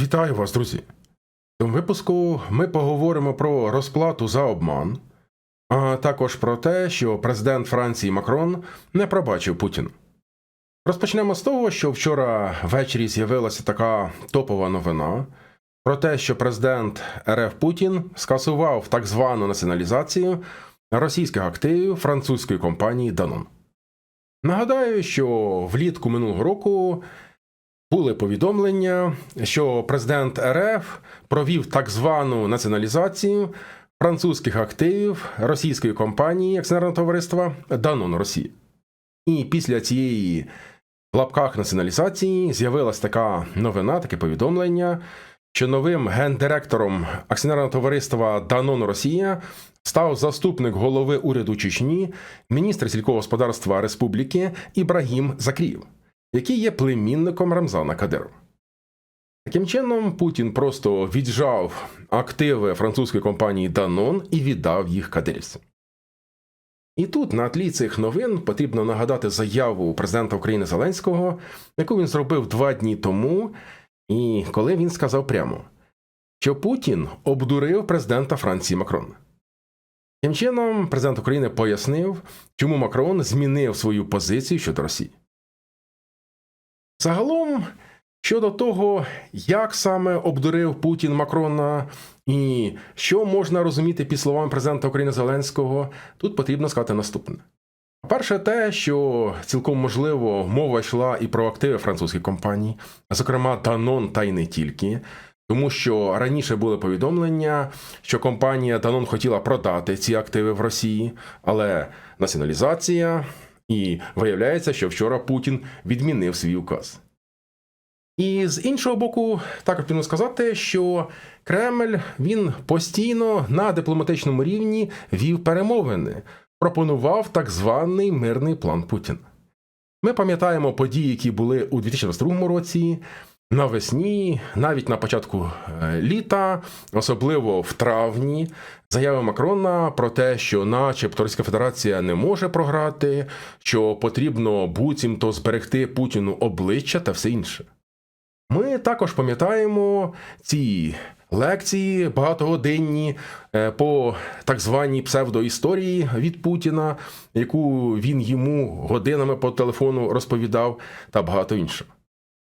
Вітаю вас, друзі! В цьому випуску ми поговоримо про розплату за обман, а також про те, що президент Франції Макрон не пробачив Путіна. Розпочнемо з того, що вчора ввечері з'явилася така топова новина про те, що президент РФ Путін скасував так звану націоналізацію російських активів французької компанії Данон. Нагадаю, що влітку минулого року були повідомлення, що президент РФ провів так звану націоналізацію французьких активів російської компанії акціонерного товариства Данон Росія. І після цієї в лапках націоналізації з'явилась така новина, таке повідомлення, що новим гендиректором акціонерного товариства Данон Росія став заступник голови уряду Чечні, міністр сільського господарства Республіки Ібрагім Закріїв який є племінником Рамзана Кадирова. Таким чином, Путін просто віджав активи французької компанії Данон і віддав їх кадирівцям. І тут, на тлі цих новин, потрібно нагадати заяву президента України Зеленського, яку він зробив два дні тому, і коли він сказав прямо, що Путін обдурив президента Франції Макрона. Тим чином, президент України пояснив, чому Макрон змінив свою позицію щодо Росії. Загалом, щодо того, як саме обдурив Путін Макрона і що можна розуміти під словами президента України Зеленського, тут потрібно сказати наступне. Перше, те, що цілком можливо мова йшла і про активи французьких компаній, зокрема Данон, та й не тільки. Тому що раніше були повідомлення, що компанія Данон хотіла продати ці активи в Росії, але націоналізація і виявляється, що вчора Путін відмінив свій указ. І з іншого боку, також потрібно сказати, що Кремль він постійно на дипломатичному рівні вів перемовини, пропонував так званий мирний план Путіна. Ми пам'ятаємо події, які були у 2022 році, навесні, навіть на початку е, літа, особливо в травні, заяви Макрона про те, що, начебто, Російська Федерація не може програти, що потрібно буцімто зберегти Путіну обличчя та все інше. Ми також пам'ятаємо ці лекції багатогодинні е, по так званій псевдоісторії від Путіна, яку він йому годинами по телефону розповідав, та багато іншого.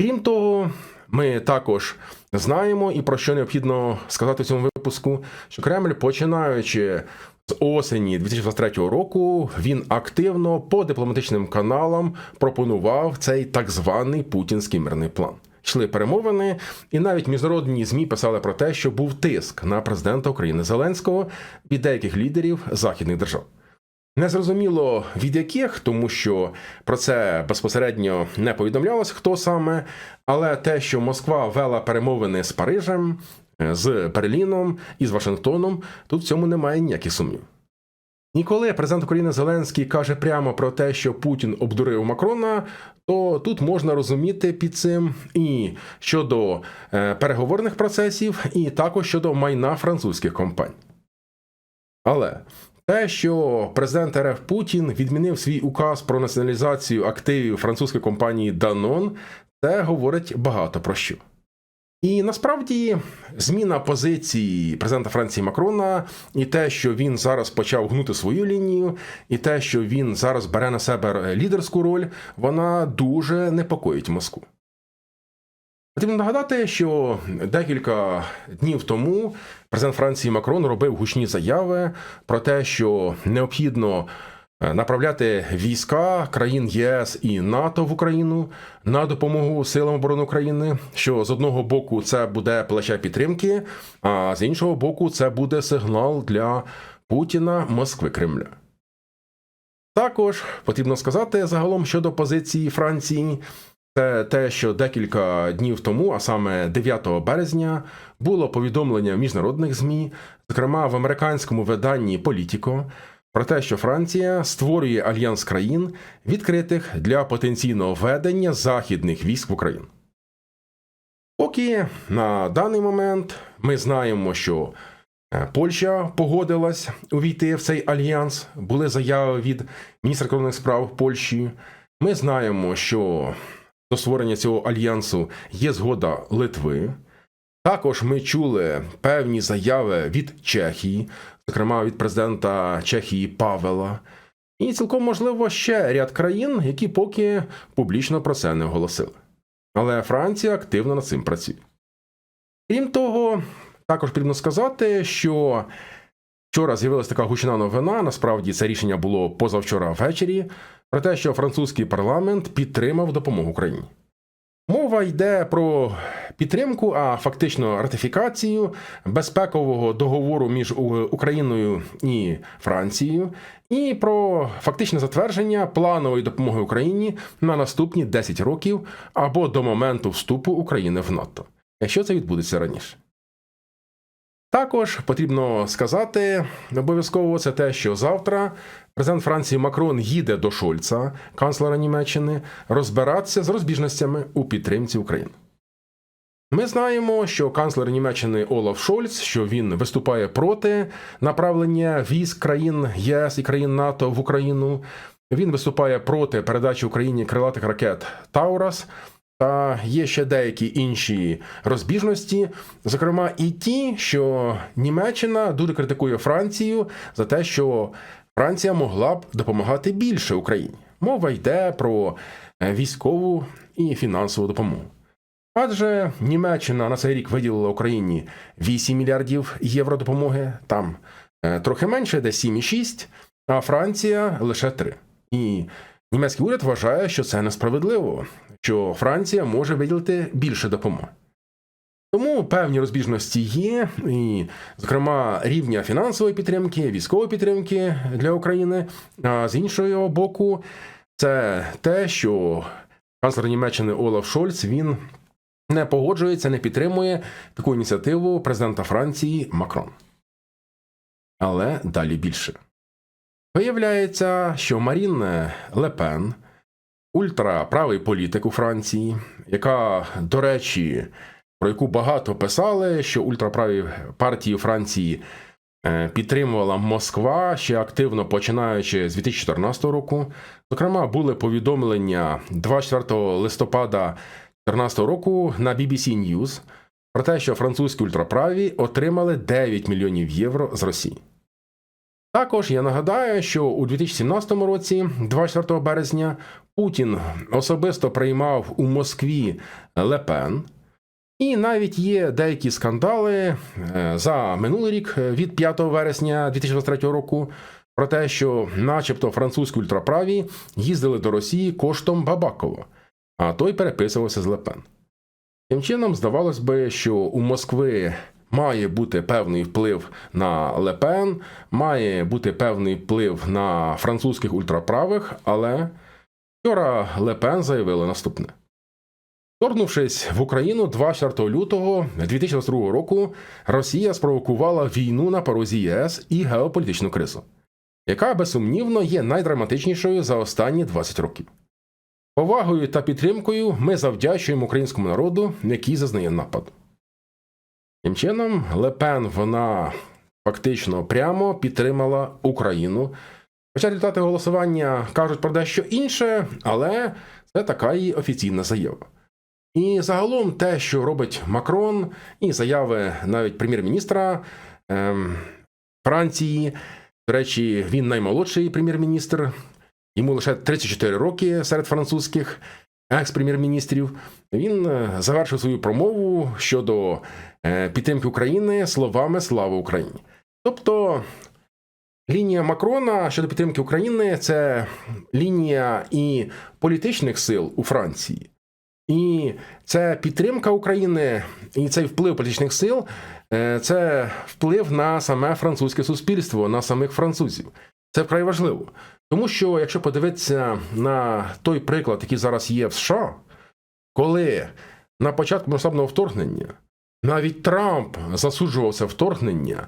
Крім того, ми також знаємо і про що необхідно сказати в цьому випуску, що Кремль, починаючи з осені 2023 року, він активно по дипломатичним каналам пропонував цей так званий путінський мирний план. Йшли перемовини, і навіть міжнародні змі писали про те, що був тиск на президента України Зеленського від деяких лідерів західних держав. Незрозуміло від яких, тому що про це безпосередньо не повідомлялось, хто саме, але те, що Москва вела перемовини з Парижем, з Берліном і з Вашингтоном, тут в цьому немає ніяких сумнів. Ніколи президент України Зеленський каже прямо про те, що Путін обдурив Макрона, то тут можна розуміти під цим і щодо е, переговорних процесів, і також щодо майна французьких компаній. Але те, що президент РФ Путін відмінив свій указ про націоналізацію активів французької компанії Данон, це говорить багато про що. І насправді зміна позиції президента Франції Макрона, і те, що він зараз почав гнути свою лінію, і те, що він зараз бере на себе лідерську роль, вона дуже непокоїть Москву. Потрібно нагадати, що декілька днів тому президент Франції Макрон робив гучні заяви про те, що необхідно е, направляти війська країн ЄС і НАТО в Україну на допомогу силам оборони України. Що з одного боку це буде плече підтримки, а з іншого боку, це буде сигнал для Путіна, Москви, Кремля. Також потрібно сказати загалом щодо позиції Франції. Це те, що декілька днів тому, а саме 9 березня, було повідомлення в міжнародних ЗМІ, зокрема в американському виданні Політіко, про те, що Франція створює альянс країн, відкритих для потенційного введення західних військ в Україну. Поки на даний момент ми знаємо, що е, Польща погодилась увійти в цей альянс, були заяви від міністра кордонних справ Польщі. Ми знаємо, що до створення цього альянсу є згода Литви. Також ми чули певні заяви від Чехії, зокрема від президента Чехії Павела. І цілком можливо ще ряд країн, які поки публічно про це не оголосили. Але Франція активно над цим працює. Крім того, також потрібно сказати, що вчора з'явилася така гучна новина. Насправді це рішення було позавчора ввечері, про те, що французький парламент підтримав допомогу Україні. Мова йде про підтримку, а фактично ратифікацію безпекового договору між Україною і Францією, і про фактичне затвердження планової допомоги Україні на наступні 10 років або до моменту вступу України в НАТО, якщо це відбудеться раніше. Також потрібно сказати обов'язково це те, що завтра президент Франції Макрон їде до Шольца, канцлера Німеччини, розбиратися з розбіжностями у підтримці України. Ми знаємо, що канцлер Німеччини Олаф Шольц, що він виступає проти направлення військ країн ЄС і країн НАТО в Україну. Він виступає проти передачі Україні крилатих ракет Таурас. Та є ще деякі інші розбіжності, зокрема, і ті, що Німеччина дуже критикує Францію за те, що Франція могла б допомагати більше Україні. Мова йде про е, військову і фінансову допомогу. Адже Німеччина на цей рік виділила Україні 8 мільярдів євро допомоги, там е, трохи менше, десь 7,6, а Франція лише 3. І німецький уряд вважає, що це несправедливо, що Франція може виділити більше допомоги. Тому певні розбіжності є, і, зокрема, рівня фінансової підтримки, військової підтримки для України. А з іншого боку, це те, що канцлер Німеччини Олаф Шольц він не погоджується, не підтримує таку ініціативу президента Франції Макрон. Але далі більше. Виявляється, що Марін Лепен, ультраправий політик у Франції, яка, до речі, про яку багато писали, що ультраправі партії Франції е, підтримувала Москва ще активно починаючи з 2014 року. Зокрема, були повідомлення 24 листопада 2014 року на BBC News про те, що французькі ультраправі отримали 9 мільйонів євро з Росії. Також я нагадаю, що у 2017 році, 24 березня, Путін особисто приймав у Москві Лепен. І навіть є деякі скандали е, за минулий рік е, від 5 вересня 2023 року про те, що, начебто, французькі ультраправі їздили до Росії коштом Бабакова, а той переписувався з Лепен. Тим чином, здавалось би, що у Москви має бути певний вплив на Лепен, має бути певний вплив на французьких ультраправих, але вчора Лепен заявила наступне. Торгнувшись в Україну 24 лютого 2022 року, Росія спровокувала війну на порозі ЄС і геополітичну кризу, яка безсумнівно є найдраматичнішою за останні 20 років. Повагою та підтримкою ми завдячуємо українському народу, який зазнає нападу. Тим чином, Лепен вона фактично прямо підтримала Україну. Хоча результати голосування кажуть про дещо інше, але це така її офіційна заява. І загалом те, що робить Макрон, і заяви навіть прем'єр-міністра ем, Франції. До речі, він наймолодший прем'єр-міністр, йому лише 34 роки серед французьких екс-прем'єр-міністрів. Він е, завершив свою промову щодо е, підтримки України словами Слава Україні. Тобто лінія Макрона щодо підтримки України це лінія і політичних сил у Франції. І це підтримка України і цей вплив політичних сил е, це вплив на саме французьке суспільство, на самих французів. Це вкрай важливо. Тому що, якщо подивитися на той приклад, який зараз є в США, коли на початку масштабного вторгнення навіть Трамп засуджував це вторгнення,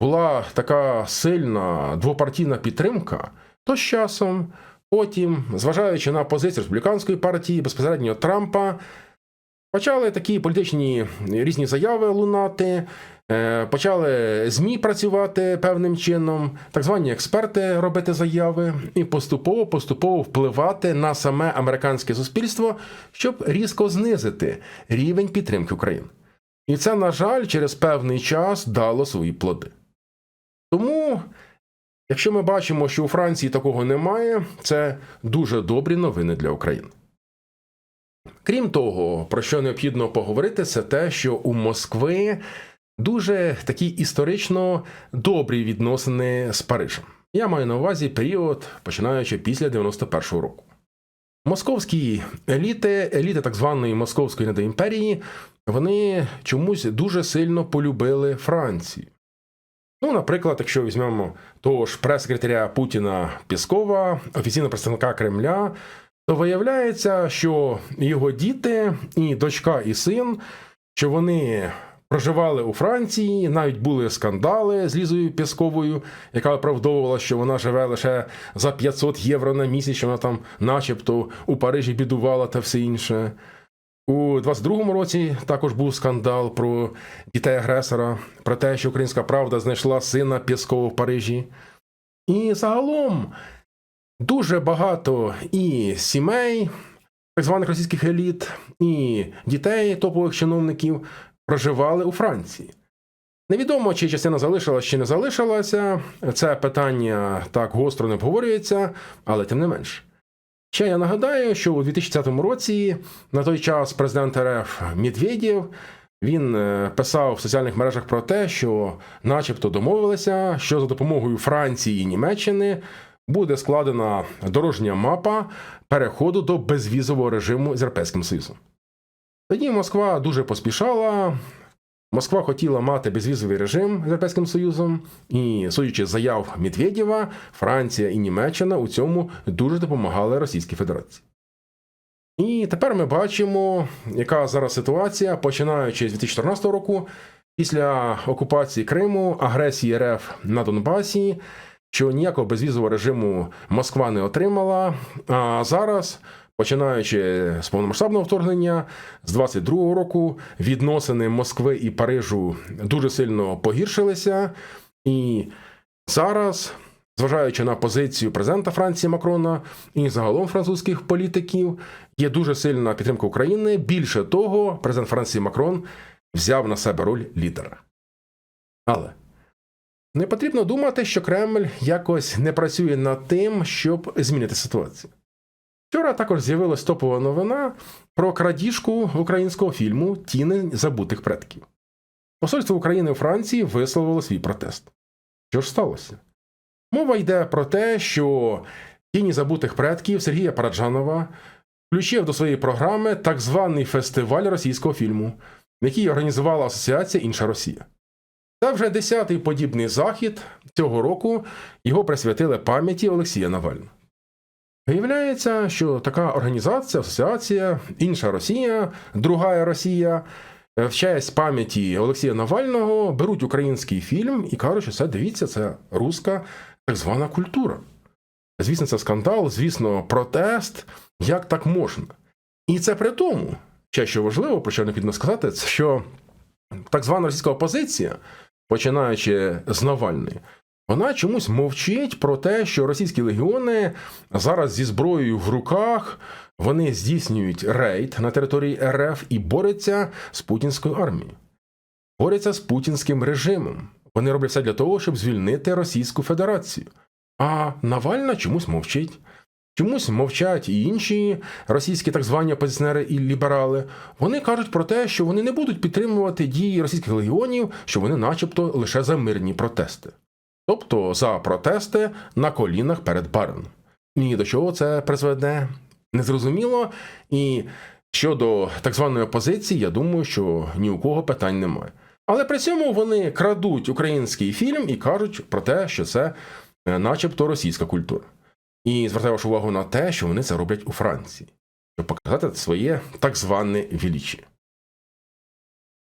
була така сильна двопартійна підтримка, то з часом. Потім, зважаючи на позицію республіканської партії, безпосередньо Трампа, почали такі політичні різні заяви лунати, почали ЗМІ працювати певним чином, так звані експерти робити заяви і поступово-поступово впливати на саме американське суспільство, щоб різко знизити рівень підтримки України. І це, на жаль, через певний час дало свої плоди. Тому, якщо ми бачимо, що у Франції такого немає, це дуже добрі новини для України. Крім того, про що необхідно поговорити, це те, що у Москви дуже такі історично добрі відносини з Парижем. Я маю на увазі період, починаючи після 91-го року. Московські еліти, еліти так званої Московської недоімперії, вони чомусь дуже сильно полюбили Францію. Ну, наприклад, якщо візьмемо того ж прес-секретаря Путіна Піскова, офіційного представника Кремля, то виявляється, що його діти, і дочка, і син, що вони проживали у Франції, навіть були скандали з Лізою Пісковою, яка оправдовувала, що вона живе лише за 500 євро на місяць, що вона там, начебто, у Парижі бідувала та все інше. У 22-му році також був скандал про дітей агресора, про те, що українська правда знайшла сина Пєскова в Парижі. І загалом дуже багато і сімей, так званих російських еліт, і дітей топових чиновників проживали у Франції. Невідомо, чи частина залишилась, чи не залишилася. Це питання так гостро не обговорюється, але тим не менш. Ще я нагадаю, що у 2010 році на той час президент РФ Медведєв він е, писав в соціальних мережах про те, що, начебто, домовилися, що за допомогою Франції і Німеччини буде складена дорожня мапа переходу до безвізового режиму з Європейським Союзом. Тоді Москва дуже поспішала. Москва хотіла мати безвізовий режим з Європейським Союзом, і, судячи заяв Медведєва, Франція і Німеччина у цьому дуже допомагали Російській Федерації. І тепер ми бачимо, яка зараз ситуація, починаючи з 2014 року, після окупації Криму, агресії РФ на Донбасі, що ніякого безвізового режиму Москва не отримала. А зараз Починаючи з повномасштабного вторгнення з 22-го року, відносини Москви і Парижу дуже сильно погіршилися, і зараз, зважаючи на позицію президента Франції Макрона і загалом французьких політиків, є дуже сильна підтримка України. Більше того, президент Франції Макрон взяв на себе роль лідера. Але не потрібно думати, що Кремль якось не працює над тим, щоб змінити ситуацію. Вчора також з'явилась топова новина про крадіжку українського фільму Тіни забутих предків. Посольство України у Франції висловило свій протест. Що ж сталося? Мова йде про те, що Тіні забутих предків Сергія Параджанова включив до своєї програми так званий фестиваль російського фільму, який організувала Асоціація Інша Росія. Це вже десятий подібний захід цього року його присвятили пам'яті Олексія Навального. Виявляється, що така організація, асоціація, інша Росія, друга Росія, е, в честь пам'яті Олексія Навального беруть український фільм і кажуть, що це дивіться, це руська так звана культура. Звісно, це скандал, звісно, протест. Як так можна? І це при тому, ще що важливо, про що необхідно сказати, це що так звана російська опозиція, починаючи з Навальної, вона чомусь мовчить про те, що російські легіони зараз зі зброєю в руках вони здійснюють рейд на території РФ і борються з путінською армією, борються з путінським режимом. Вони роблять все для того, щоб звільнити Російську Федерацію. А Навальна чомусь мовчить. Чомусь мовчать і інші російські так звані опозиціонери і ліберали. Вони кажуть про те, що вони не будуть підтримувати дії російських легіонів, що вони, начебто, лише за мирні протести тобто за протести на колінах перед баром. І до чого це призведе незрозуміло. І щодо так званої опозиції, я думаю, що ні у кого питань немає. Але при цьому вони крадуть український фільм і кажуть про те, що це е, начебто російська культура. І звертаю вашу увагу на те, що вони це роблять у Франції, щоб показати своє так зване вілічі.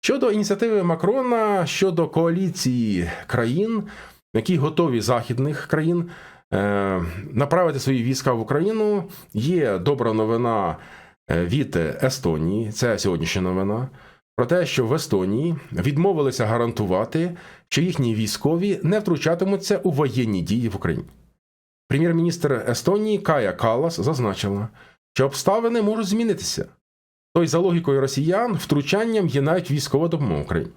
Щодо ініціативи Макрона щодо коаліції країн, які готові західних країн е, направити свої війська в Україну. Є добра новина е, від Естонії, це сьогоднішня новина. Про те, що в Естонії відмовилися гарантувати, що їхні військові не втручатимуться у воєнні дії в Україні. Прем'єр-міністр Естонії Кая Калас зазначила, що обставини можуть змінитися. то й за логікою росіян втручанням є навіть військова допомога Україні.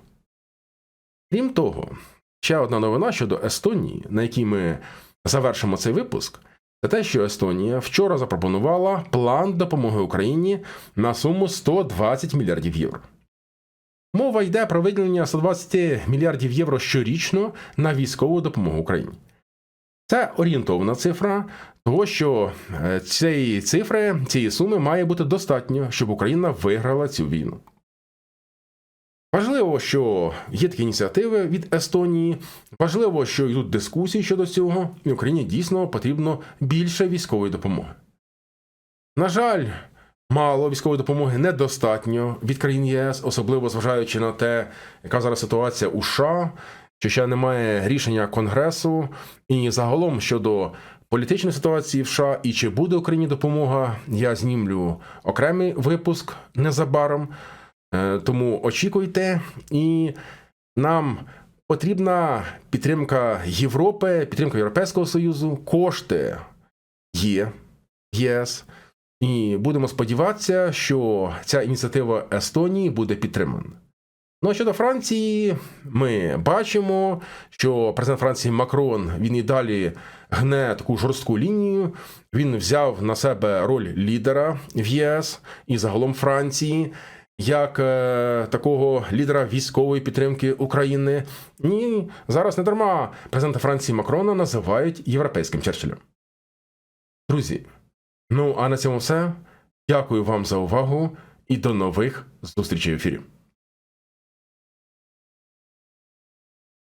Крім того, ще одна новина щодо Естонії, на якій ми завершимо цей випуск, це те, що Естонія вчора запропонувала план допомоги Україні на суму 120 мільярдів євро. Мова йде про виділення 120 мільярдів євро щорічно на військову допомогу Україні. Це орієнтовна цифра, того що е, цієї цифри, цієї суми має бути достатньо, щоб Україна виграла цю війну. Важливо, що є такі ініціативи від Естонії. Важливо, що йдуть дискусії щодо цього, і Україні дійсно потрібно більше військової допомоги. На жаль, мало військової допомоги недостатньо від країн ЄС, особливо зважаючи на те, яка зараз ситуація у США, що ще немає рішення Конгресу, і загалом щодо політичної ситуації в США і чи буде Україні допомога, я знімлю окремий випуск незабаром. Е, Тому очікуйте, і нам потрібна підтримка Європи, підтримка Європейського Союзу, кошти є ЄС. І будемо сподіватися, що ця ініціатива Естонії буде підтримана. Ну а щодо Франції, ми бачимо, що президент Франції Макрон він і далі гне таку жорстку лінію. Він взяв на себе роль лідера в ЄС і загалом Франції як е, такого лідера військової підтримки України. Ні, зараз не дарма президента Франції Макрона називають європейським Черчиллем. Друзі, ну а на цьому все. Дякую вам за увагу і до нових зустрічей в ефірі.